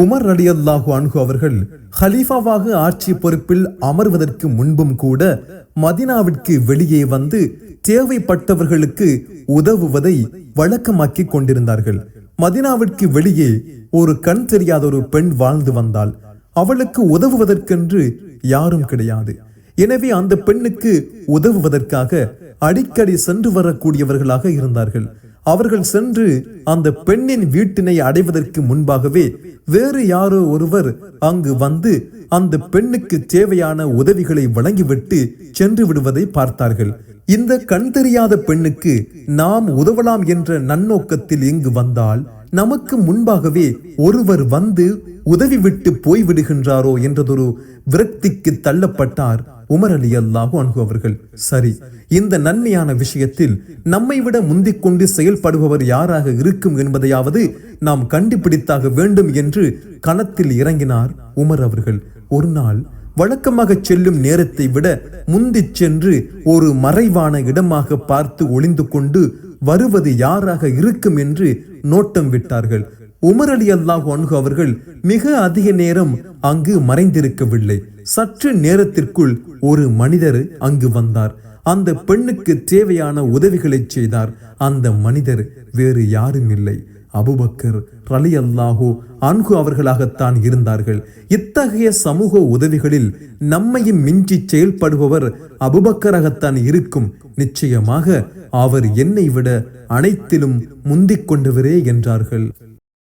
Umar ரலியல்லாஹு அன்ஹு அவர்கள் ஹலீஃபாவாக ஆட்சி பொறுப்பில் அமர்வதற்கு முன்பும் கூட மதினாவிற்கு வெளியே வந்து தேவைப்பட்டவர்களுக்கு உதவுவதை வழக்கமாக்கி கொண்டிருந்தார்கள். மதினாவிற்கு வெளியே ஒரு கண் தெரியாத ஒரு பெண் வாழ்ந்து வந்தால் அவளுக்கு உதவுவதற்கென்று யாரும் கிடையாது. எனவே அந்த பெண்ணுக்கு உதவுவதற்காக அடிக்கடி சென்று வரக்கூடியவர்களாக இருந்தார்கள். அவர்கள் சென்று அந்த பெண்ணின் வீட்டினை அடைவதற்கு முன்பாகவே வேறு யாரோ ஒருவர் அங்கு வந்து அந்த பெண்ணுக்கு தேவையான உதவிகளை வழங்கிவிட்டு சென்று விடுவதை பார்த்தார்கள். இந்த கண் தெரியாத பெண்ணுக்கு நாம் உதவலாம் என்ற நன்னோக்கத்தில் இங்கு வந்தால் நமக்கு முன்பாகவே ஒருவர் வந்து உதவி விட்டு போய்விடுகின்றாரோ என்றதொரு விரக்திக்கு தள்ளப்பட்டார் உமர் அலி அல்லாஹு அன்ஹு அவர்கள். சரி இந்த நன்மையான விஷயத்தில் நம்மை விட முந்திக் கொண்டு செயல்படுபவர் யாராக இருக்கும் என்பதையாவது நாம் கண்டுபிடித்தாக வேண்டும் என்று களத்தில் இறங்கினார் உமர் அவர்கள். ஒரு நாள் வழக்கமாக செல்லும் நேரத்தை விட முந்திச் சென்று ஒரு மறைவான இடமாக பார்த்து ஒளிந்து கொண்டு வருவது யாராக இருக்கும் என்று நோட்டம் விட்டார்கள். உமர் அலி அல்லாஹ் அன்ஹு அவர்கள் மிக அதிக நேரம் அங்கு மறைந்திருக்கவில்லை. சற்று நேரத்திற்குள் ஒரு மனிதர் அங்கு வந்தார். அந்த பெண்ணுக்கு தேவையான உதவிகளை செய்தார். அந்த மனிதர் வேறு யாரும் இல்லை அபுபக்கர் ரலி அல்லாஹோ அன்கு அவர்களாகத்தான் இருந்தார்கள். இத்தகைய சமூக உதவிகளில் நம்மையும் மிஞ்சி செயல்படுபவர் அபுபக்கராகத்தான் இருக்கும். நிச்சயமாக அவர் என்னை விட அனைத்திலும் முந்திக் கொண்டவரே என்றார்கள்.